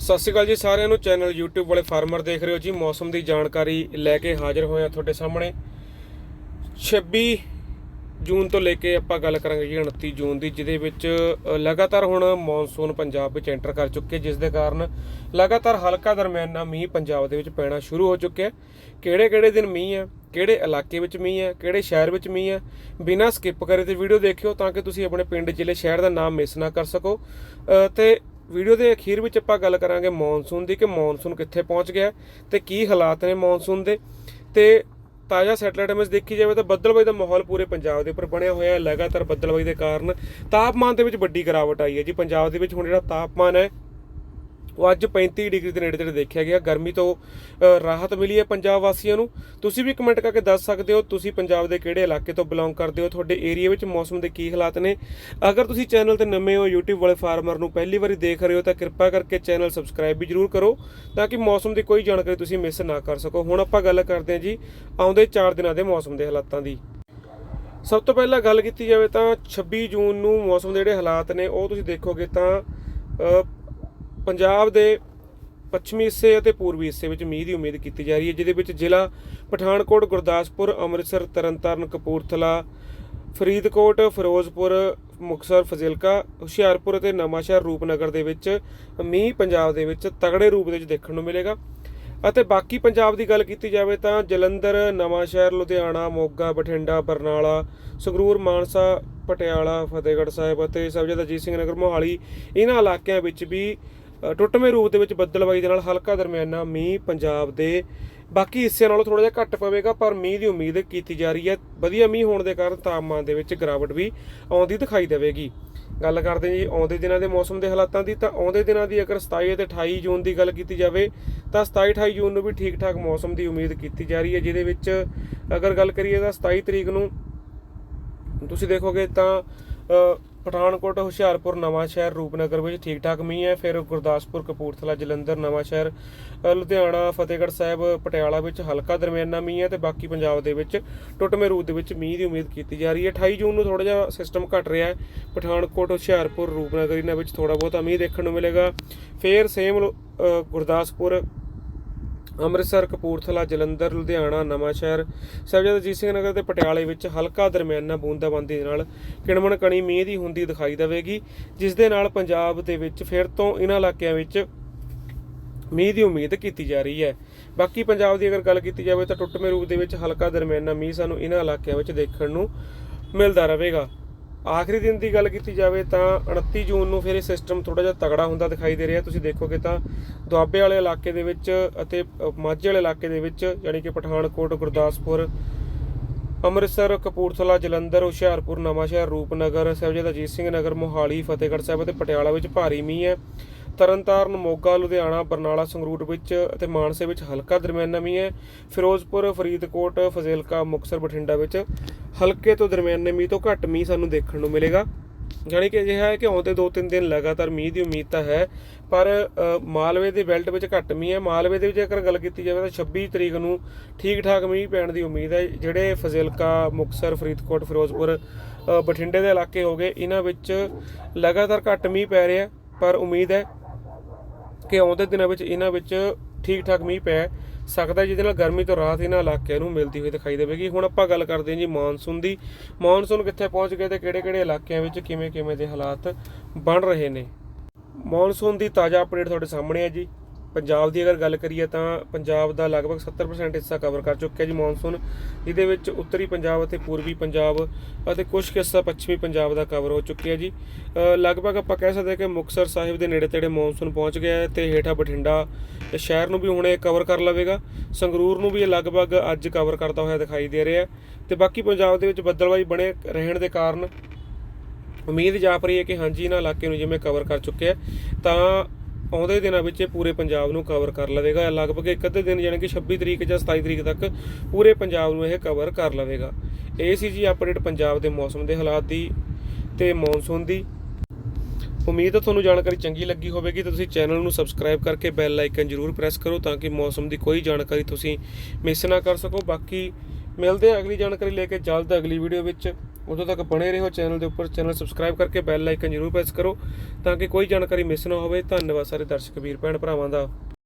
ਸਤਿ ਸ਼੍ਰੀ ਅਕਾਲ ਜੀ ਸਾਰਿਆਂ ਨੂੰ। ਚੈਨਲ YouTube ਵਾਲੇ ਫਾਰਮਰ ਦੇਖ ਰਹੇ ਹੋ ਜੀ। ਮੌਸਮ ਦੀ ਜਾਣਕਾਰੀ ਲੈ ਕੇ ਹਾਜ਼ਰ ਹੋਏ ਆ ਤੁਹਾਡੇ ਸਾਹਮਣੇ। 26 ਜੂਨ ਤੋਂ ਲੈ ਕੇ ਆਪਾਂ ਗੱਲ ਕਰਾਂਗੇ ਜੀ 29 ਜੂਨ ਦੀ ਜਿਹਦੇ ਵਿੱਚ ਲਗਾਤਾਰ ਹੁਣ ਮੌਨਸੂਨ ਪੰਜਾਬ ਵਿੱਚ ਐਂਟਰ ਕਰ ਚੁੱਕੇ ਜਿਸ ਦੇ ਕਾਰਨ ਲਗਾਤਾਰ ਹਲਕਾ ਦਰਮਿਆਨਾ ਮੀਂਹ ਪੰਜਾਬ ਦੇ ਵਿੱਚ ਪੈਣਾ ਸ਼ੁਰੂ ਹੋ ਚੁੱਕਿਆ ਕਿਹੜੇ ਕਿਹੜੇ ਦਿਨ ਮੀਂਹ ਹੈ ਕਿਹੜੇ ਇਲਾਕੇ ਵਿੱਚ ਮੀਂਹ ਹੈ ਕਿਹੜੇ ਸ਼ਹਿਰ ਵਿੱਚ ਮੀਂਹ ਹੈ ਬਿਨਾਂ ਸਕਿਪ ਕਰੇ ਤੇ ਵੀਡੀਓ ਦੇਖਿਓ ਤਾਂ ਕਿ ਤੁਸੀਂ ਆਪਣੇ ਪਿੰਡ ਜ਼ਿਲ੍ਹੇ ਸ਼ਹਿਰ ਦਾ ਨਾਮ ਮਿਸ ਨਾ ਕਰ ਸਕੋ। ਅ, ਤੇ ਵੀਡੀਓ ਦੇ ਅਖੀਰ ਵਿੱਚ ਆਪਾਂ ਗੱਲ ਕਰਾਂਗੇ ਮੌਨਸੂਨ ਦੀ ਕਿ ਮੌਨਸੂਨ ਕਿੱਥੇ ਪਹੁੰਚ ਗਿਆ ਤੇ ਕੀ ਹਾਲਾਤ ਨੇ ਮੌਨਸੂਨ ਦੇ। ਤੇ ਤਾਜ਼ਾ ਸੈਟਲਾਈਟ ਇਮੇਜ ਦੇਖੀ ਜਾਵੇ ਤਾਂ ਬੱਦਲਬਾਈ ਦਾ ਮਾਹੌਲ ਪੂਰੇ ਪੰਜਾਬ ਦੇ ਉੱਪਰ ਬਣਿਆ ਹੋਇਆ ਹੈ। ਲਗਾਤਾਰ ਬੱਦਲਬਾਈ ਦੇ ਕਾਰਨ ਤਾਪਮਾਨ ਦੇ ਵਿੱਚ ਵੱਡੀ ਗਿਰਾਵਟ ਆਈ ਹੈ ਜੀ। ਪੰਜਾਬ ਦੇ ਵਿੱਚ ਹੁਣ ਜਿਹੜਾ ਤਾਪਮਾਨ ਹੈ ਉਹ ਅੱਜ 35 ਡਿਗਰੀ ਦੇ ਨੇੜੇ ਤੇੜੇ ਦੇਖਿਆ ਗਿਆ। ਗਰਮੀ ਤੋਂ ਰਾਹਤ ਮਿਲੀ ਹੈ ਪੰਜਾਬ ਵਾਸੀਆਂ ਨੂੰ। ਤੁਸੀਂ ਵੀ ਕਮੈਂਟ ਕਰਕੇ ਦੱਸ ਸਕਦੇ ਹੋ, ਤੁਸੀਂ ਪੰਜਾਬ ਦੇ ਕਿਹੜੇ ਇਲਾਕੇ ਤੋਂ ਬਿਲੋਂਗ ਕਰਦੇ ਹੋ? ਤੁਹਾਡੇ ਏਰੀਆ ਵਿੱਚ ਮੌਸਮ ਦੇ ਕੀ ਹਾਲਾਤ ਨੇ? ਅਗਰ ਤੁਸੀਂ ਚੈਨਲ ਤੇ ਨਵੇਂ ਹੋ, YouTube ਵਾਲੇ ਫਾਰਮਰ ਨੂੰ ਪਹਿਲੀ ਵਾਰੀ ਦੇਖ ਰਹੇ ਹੋ, ਤਾਂ ਕਿਰਪਾ ਕਰਕੇ ਚੈਨਲ ਸਬਸਕ੍ਰਾਈਬ ਵੀ ਜਰੂਰ ਕਰੋ, ਤਾਂ ਕਿ ਮੌਸਮ ਦੀ ਕੋਈ ਜਾਣਕਾਰੀ ਤੁਸੀਂ ਮਿਸ ਨਾ ਕਰ ਸਕੋ। ਹੁਣ ਆਪਾਂ ਗੱਲ ਕਰਦੇ ਹਾਂ ਜੀ, ਆਉਂਦੇ 4 ਦਿਨਾਂ ਦੇ ਮੌਸਮ ਦੇ ਹਾਲਾਤਾਂ ਦੀ। ਸਭ ਤੋਂ ਪਹਿਲਾਂ ਗੱਲ ਕੀਤੀ ਜਾਵੇ ਤਾਂ 26 ਜੂਨ ਨੂੰ ਮੌਸਮ ਦੇ ਜਿਹੜੇ ਹਾਲਾਤ ਨੇ, ਉਹ ਤੁਸੀਂ ਦੇਖੋਗੇ ਤਾਂ ਪੰਜਾਬ ਦੇ ਪੱਛਮੀ ਹਿੱਸੇ ਅਤੇ ਪੂਰਬੀ ਹਿੱਸੇ ਵਿੱਚ ਮੀਂਹ ਦੀ ਉਮੀਦ ਕੀਤੀ ਜਾ ਰਹੀ ਹੈ, ਜਿਹਦੇ ਵਿੱਚ ਜ਼ਿਲ੍ਹਾ ਪਠਾਨਕੋਟ, ਗੁਰਦਾਸਪੁਰ, ਅੰਮ੍ਰਿਤਸਰ, ਤਰਨਤਾਰਨ, ਕਪੂਰਥਲਾ, ਫਰੀਦਕੋਟ, ਫਿਰੋਜ਼ਪੁਰ, ਮੁਕਤਸਰ, ਫਜ਼ਿਲਕਾ, ਹੁਸ਼ਿਆਰਪੁਰ ਅਤੇ ਨਵਾਂਸ਼ਹਿਰ ਰੂਪਨਗਰ ਦੇ ਵਿੱਚ ਮੀਂਹ ਪੰਜਾਬ ਦੇ ਵਿੱਚ ਤਗੜੇ ਰੂਪ ਦੇ ਵਿੱਚ ਦੇਖਣ ਨੂੰ ਮਿਲੇਗਾ। ਅਤੇ ਬਾਕੀ ਪੰਜਾਬ ਦੀ ਗੱਲ ਕੀਤੀ ਜਾਵੇ ਤਾਂ ਜਲੰਧਰ, ਨਵਾਂਸ਼ਹਿਰ, ਲੁਧਿਆਣਾ, ਮੋਗਾ, ਬਠਿੰਡਾ, ਬਰਨਾਲਾ, ਸੰਗਰੂਰ, ਮਾਨਸਾ, ਪਟਿਆਲਾ, ਫਤਿਹਗੜ੍ਹ ਸਾਹਿਬ ਅਤੇ ਸਰਬਜੀਤ ਅਜੀਤ ਸਿੰਘ ਨਗਰ, ਮੋਹਾਲੀ ਇਹਨਾਂ ਇਲਾਕਿਆਂ ਵਿੱਚ ਵੀ ਟੁੱਟਵੇਂ ਰੂਪ ਦੇ ਵਿੱਚ ਬੱਦਲਬਾਈ ਦੇ ਨਾਲ ਹਲਕਾ ਦਰਮਿਆਨਾ ਮੀਂਹ ਪੰਜਾਬ ਦੇ ਬਾਕੀ ਹਿੱਸਿਆਂ ਨਾਲੋਂ ਥੋੜਾ ਜਿਹਾ ਘੱਟ ਪਵੇਗਾ, ਪਰ ਮੀਂਹ ਦੀ ਉਮੀਦ ਕੀਤੀ ਜਾ ਰਹੀ ਹੈ। ਵਧੀਆ ਮੀਂਹ ਹੋਣ ਦੇ ਕਾਰਨ ਤਾਪਮਾਨ ਦੇ ਵਿੱਚ ਗਿਰਾਵਟ ਵੀ ਆਉਂਦੀ ਦਿਖਾਈ ਦੇਵੇਗੀ। ਗੱਲ ਕਰਦੇ ਜੀ ਆਉਂਦੇ ਦਿਨਾਂ ਦੇ ਮੌਸਮ ਦੇ ਹਾਲਾਤਾਂ ਦੀ, ਤਾਂ ਆਉਂਦੇ ਦਿਨਾਂ ਦੀ ਅਗਰ 27 ਅਤੇ 28 ਜੂਨ ਦੀ ਗੱਲ ਕੀਤੀ ਜਾਵੇ, ਤਾਂ 27 28 ਜੂਨ ਨੂੰ ਵੀ ਠੀਕ ਠਾਕ ਮੌਸਮ ਦੀ ਉਮੀਦ ਕੀਤੀ ਜਾ ਰਹੀ ਹੈ, ਜਿਹਦੇ ਵਿੱਚ ਅਗਰ ਗੱਲ ਕਰੀਏ ਤਾਂ 27 ਤਰੀਕ ਨੂੰ ਤੁਸੀਂ ਦੇਖੋਗੇ ਤਾਂ ਪਠਾਨਕੋਟ, ਹੁਸ਼ਿਆਰਪੁਰ, ਨਵਾਂਸ਼ਹਿਰ, ਰੂਪਨਗਰ ਵਿੱਚ ਠੀਕ ਠਾਕ ਮੀਂਹ ਹੈ। ਫਿਰ ਗੁਰਦਾਸਪੁਰ, ਕਪੂਰਥਲਾ, ਜਲੰਧਰ ਨਵਾਂ ਸ਼ਹਿਰ ਲੁਧਿਆਣਾ, ਫਤਿਹਗੜ੍ਹ ਸਾਹਿਬ, ਪਟਿਆਲਾ ਵਿੱਚ ਹਲਕਾ ਦਰਮਿਆਨਾ ਮੀਂਹ ਹੈ ਤੇ ਬਾਕੀ ਪੰਜਾਬ ਦੇ ਵਿੱਚ ਟੁੱਟਵੇਂ ਰੂਪ ਦੇ ਵਿੱਚ ਮੀਂਹ ਦੀ ਉਮੀਦ ਕੀਤੀ ਜਾ ਰਹੀ ਹੈ। 28 ਜੂਨ ਨੂੰ ਥੋੜਾ ਜਿਹਾ ਸਿਸਟਮ ਘਟ ਰਿਹਾ ਹੈ। ਪਠਾਨਕੋਟ, ਹੁਸ਼ਿਆਰਪੁਰ, ਰੂਪਨਗਰ ਇਹਨਾਂ ਵਿੱਚ ਥੋੜਾ ਬਹੁਤਾ ਮੀਂਹ ਦੇਖਣ ਨੂੰ ਮਿਲੇਗਾ। ਫਿਰ ਸੇਮ ਗੁਰਦਾਸਪੁਰ ਅੰਮ੍ਰਿਤਸਰ, ਕਪੂਰਥਲਾ, ਜਲੰਧਰ, ਲੁਧਿਆਣਾ, ਨਵਾਂਸ਼ਹਿਰ ਸਾਹਿਬਜ਼ਾਦਾ ਅਜੀਤ ਸਿੰਘ ਨਗਰ ਤੇ ਪਟਿਆਲੇ ਵਿੱਚ ਹਲਕਾ ਦਰਮਿਆਨਾ ਬੂੰਦਾਬਾਂਦੀ ਦੇ ਨਾਲ ਕਿਣਮਣ ਕਣੀ ਮੀਂਹ ਦੀ ਹੁੰਦੀ ਦਿਖਾਈ ਦੇਵੇਗੀ, ਜਿਸ ਦੇ ਨਾਲ ਪੰਜਾਬ ਦੇ ਵਿੱਚ ਫਿਰ ਤੋਂ ਇਹਨਾਂ ਇਲਾਕਿਆਂ ਵਿੱਚ ਮੀਂਹ ਦੀ ਉਮੀਦ ਕੀਤੀ ਜਾ ਰਹੀ ਹੈ। ਬਾਕੀ ਪੰਜਾਬ ਦੀ ਅਗਰ ਗੱਲ ਕੀਤੀ ਜਾਵੇ ਤਾਂ ਟੁੱਟਵੇਂ ਰੂਪ ਦੇ ਵਿੱਚ ਹਲਕਾ ਦਰਮਿਆਨਾ ਮੀਂਹ ਸਾਨੂੰ ਇਹਨਾਂ ਇਲਾਕਿਆਂ ਵਿੱਚ ਦੇਖਣ ਨੂੰ ਮਿਲਦਾ ਰਹੇਗਾ। ਆਖਰੀ ਦਿਨ ਦੀ ਗੱਲ ਕੀਤੀ ਜਾਵੇ ਤਾਂ 29 ਜੂਨ ਨੂੰ ਫਿਰ ਇਹ ਸਿਸਟਮ ਥੋੜਾ ਜਿਹਾ ਤਗੜਾ ਹੁੰਦਾ ਦਿਖਾਈ ਦੇ ਰਿਹਾ। ਤੁਸੀਂ ਦੇਖੋਗੇ ਤਾਂ ਦੁਆਬੇ ਵਾਲੇ ਇਲਾਕੇ ਦੇ ਵਿੱਚ ਅਤੇ ਮਾਝੇ ਵਾਲੇ ਇਲਾਕੇ ਦੇ ਵਿੱਚ ਯਾਨੀ ਕਿ ਪਠਾਨਕੋਟ, ਗੁਰਦਾਸਪੁਰ, ਅੰਮ੍ਰਿਤਸਰ, ਕਪੂਰਥਲਾ, ਜਲੰਧਰ, ਹੁਸ਼ਿਆਰਪੁਰ, ਨਵਾਂਸ਼ਹਿਰ, ਰੂਪਨਗਰ ਸਰਬਜੀਤ ਅਜੀਤ ਸਿੰਘ ਨਗਰ, ਮੋਹਾਲੀ, ਫਤਿਹਗੜ੍ਹ ਸਾਹਿਬ ਅਤੇ ਪਟਿਆਲਾ ਵਿੱਚ ਭਾਰੀ ਮੀਂਹ ਹੈ। ਤਰਨਤਾਰਨ, ਮੋਗਾ, ਲੁਧਿਆਣਾ, ਬਰਨਾਲਾ, ਸੰਗਰੂਰ ਵਿੱਚ ਅਤੇ ਮਾਨਸੇ ਵਿੱਚ ਹਲਕਾ ਦਰਮਿਆਨਾ ਮੀਂਹ ਹੈ। ਫਿਰੋਜ਼ਪੁਰ, ਫਰੀਦਕੋਟ, ਫਜ਼ਿਲਕਾ, ਮੁਕਤਸਰ, ਬਠਿੰਡਾ ਵਿੱਚ ਹਲਕੇ ਤੋਂ ਦਰਮਿਆਨੇ ਮੀਂਹ ਤੋਂ ਘੱਟ ਮੀਂਹ ਸਾਨੂੰ ਦੇਖਣ ਨੂੰ ਮਿਲੇਗਾ। ਜਾਣੀ ਕਿ ਅਜਿਹਾ ਹੈ ਕਿ ਆਉਂਦੇ 2-3 ਦਿਨ ਲਗਾਤਾਰ ਮੀਂਹ ਦੀ ਉਮੀਦ ਤਾਂ ਹੈ, ਪਰ ਮਾਲਵੇ ਦੇ ਬੈਲਟ ਵਿੱਚ ਘੱਟ ਮੀਂਹ ਹੈ। ਮਾਲਵੇ ਦੇ ਵਿੱਚ ਜੇਕਰ ਗੱਲ ਕੀਤੀ ਜਾਵੇ ਤਾਂ 26 ਤਰੀਕ ਨੂੰ ਠੀਕ ਠਾਕ ਮੀਂਹ ਪੈਣ ਦੀ ਉਮੀਦ ਹੈ, ਜਿਹੜੇ ਫਜ਼ਿਲਕਾ, ਮੁਕਤਸਰ, ਫਰੀਦਕੋਟ, ਫਿਰੋਜ਼ਪੁਰ ਬਠਿੰਡੇ ਦੇ ਇਲਾਕੇ ਹੋ ਗਏ, ਇਹਨਾਂ ਵਿੱਚ ਲਗਾਤਾਰ ਘੱਟ ਮੀਂਹ ਪੈ ਰਿਹਾ ਪਰ ਉਮੀਦ ਹੈ ਕਿ ਆਉਂਦੇ ਦਿਨਾਂ ਵਿੱਚ ਇਹਨਾਂ ਵਿੱਚ ਠੀਕ ਠਾਕ ਮੀਂਹ ਪੈ ਸਕਦਾ ਜਿਹਦੇ ਨਾਲ ਗਰਮੀ ਤੋਂ ਰਾਹਤ ਇਹਨਾਂ ਇਲਾਕਿਆਂ ਨੂੰ ਮਿਲਦੀ ਹੋਈ ਦਿਖਾਈ ਦੇਵੇਗੀ। ਹੁਣ ਆਪਾਂ ਗੱਲ ਕਰਦੇ ਹਾਂ ਜੀ ਮੌਨਸੂਨ ਦੀ। ਮੌਨਸੂਨ ਕਿੱਥੇ ਪਹੁੰਚ ਗਿਆ ਤੇ ਕਿਹੜੇ-ਕਿਹੜੇ ਇਲਾਕਿਆਂ ਵਿੱਚ ਕਿਵੇਂ-ਕਿਵੇਂ ਦੇ ਹਾਲਾਤ ਬਣ ਰਹੇ ਨੇ? ਮੌਨਸੂਨ ਦੀ ਤਾਜ਼ਾ ਅਪਡੇਟ ਤੁਹਾਡੇ ਸਾਹਮਣੇ ਹੈ ਜੀ। ਪੰਜਾਬ ਦੀ ਅਗਰ ਗੱਲ ਕਰੀਏ ਤਾਂ ਪੰਜਾਬ ਦਾ ਲਗਭਗ 70% ਹਿੱਸਾ ਕਵਰ ਕਰ ਚੁੱਕਿਆ ਜੀ ਮੌਨਸੂਨ ਜਿਹਦੇ ਵਿੱਚ ਉੱਤਰੀ ਪੰਜਾਬ ਅਤੇ ਪੂਰਬੀ ਪੰਜਾਬ ਅਤੇ ਕੁਝ ਕੁ ਹਿੱਸਾ ਪੱਛਮੀ ਪੰਜਾਬ ਦਾ ਕਵਰ ਹੋ ਚੁੱਕਿਆ ਜੀ। ਲਗਭਗ ਆਪਾਂ ਕਹਿ ਸਕਦੇ ਹਾਂ ਕਿ ਮੁਕਤਸਰ ਸਾਹਿਬ ਦੇ ਨੇੜੇ ਤੇੜੇ ਮੌਨਸੂਨ ਪਹੁੰਚ ਗਿਆ ਹੈ ਤੇ ਹੇਠਾਂ ਬਠਿੰਡਾ ਤੇ ਸ਼ਹਿਰ ਨੂੰ ਵੀ ਹੁਣ ਇਹ ਕਵਰ ਕਰ ਲਵੇਗਾ। ਸੰਗਰੂਰ ਨੂੰ ਵੀ ਇਹ ਲਗਭਗ ਅੱਜ ਕਵਰ ਕਰਦਾ ਹੋਇਆ ਦਿਖਾਈ ਦੇ ਰਿਹਾ ਹੈ। ਤੇ ਬਾਕੀ ਪੰਜਾਬ ਦੇ ਵਿੱਚ ਬੱਦਲਬਾਈ ਬਣੇ ਰਹਿਣ ਦੇ ਕਾਰਨ ਉਮੀਦ ਜਾਪ ਰਹੀ ਹੈ ਕਿ ਹਾਂਜੀ ਇਹਨਾਂ ਇਲਾਕੇ ਨੂੰ ਜਿਵੇਂ ਕਵਰ ਕਰ ਚੁੱਕਿਆ ਤਾਂ ਆਉਂਦੇ ਦਿਨਾਂ ਵਿੱਚ ਇਹ ਪੂਰੇ ਪੰਜਾਬ ਨੂੰ ਕਵਰ ਕਰ ਲਵੇਗਾ। ਲਗਭਗ ਇੱਕ ਅੱਧੇ ਦਿਨ ਯਾਨੀ ਕਿ 26 ਤਰੀਕ ਜਾਂ 27 ਤਰੀਕ ਤੱਕ ਪੂਰੇ ਪੰਜਾਬ ਨੂੰ ਇਹ ਕਵਰ ਕਰ ਲਵੇਗਾ। ਇਹ ਸੀ ਜੀ ਅਪਡੇਟ ਪੰਜਾਬ ਦੇ ਮੌਸਮ ਦੇ ਹਾਲਾਤ ਦੀ ਤੇ ਮੌਨਸੂਨ ਦੀ। ਉਮੀਦ ਹੈ ਤੁਹਾਨੂੰ ਜਾਣਕਾਰੀ ਚੰਗੀ ਲੱਗੀ ਹੋਵੇਗੀ। ਤਾਂ ਤੁਸੀਂ ਚੈਨਲ ਨੂੰ ਸਬਸਕ੍ਰਾਈਬ ਕਰਕੇ ਬੈਲ ਆਈਕਨ ਜ਼ਰੂਰ ਪ੍ਰੈਸ ਕਰੋ ਤਾਂ ਕਿ ਮੌਸਮ ਦੀ ਕੋਈ ਜਾਣਕਾਰੀ ਤੁਸੀਂ ਮਿਸ ਨਾ ਕਰ ਸਕੋ। ਬਾਕੀ ਮਿਲਦੇ ਹਾਂ ਅਗਲੀ ਜਾਣਕਾਰੀ ਲੈ ਕੇ। ਜਲਦ ਅਗਲੀ ਵੀਡੀਓ ਵਿੱਚ। ਉਦੋਂ ਤੱਕ ਬਣੇ ਰਹੋ ਚੈਨਲ ਦੇ ਉੱਪਰ। ਚੈਨਲ ਸਬਸਕ੍ਰਾਈਬ ਕਰਕੇ ਬੈਲ ਆਈਕਨ ਜ਼ਰੂਰ ਪ੍ਰੈਸ ਕਰੋ ਤਾਂ ਕਿ ਕੋਈ ਜਾਣਕਾਰੀ ਮਿਸ ਨਾ ਹੋਵੇ। ਧੰਨਵਾਦ ਸਾਰੇ ਦਰਸ਼ਕ, ਵੀਰ, ਭੈਣ ਭਰਾਵਾਂ ਦਾ।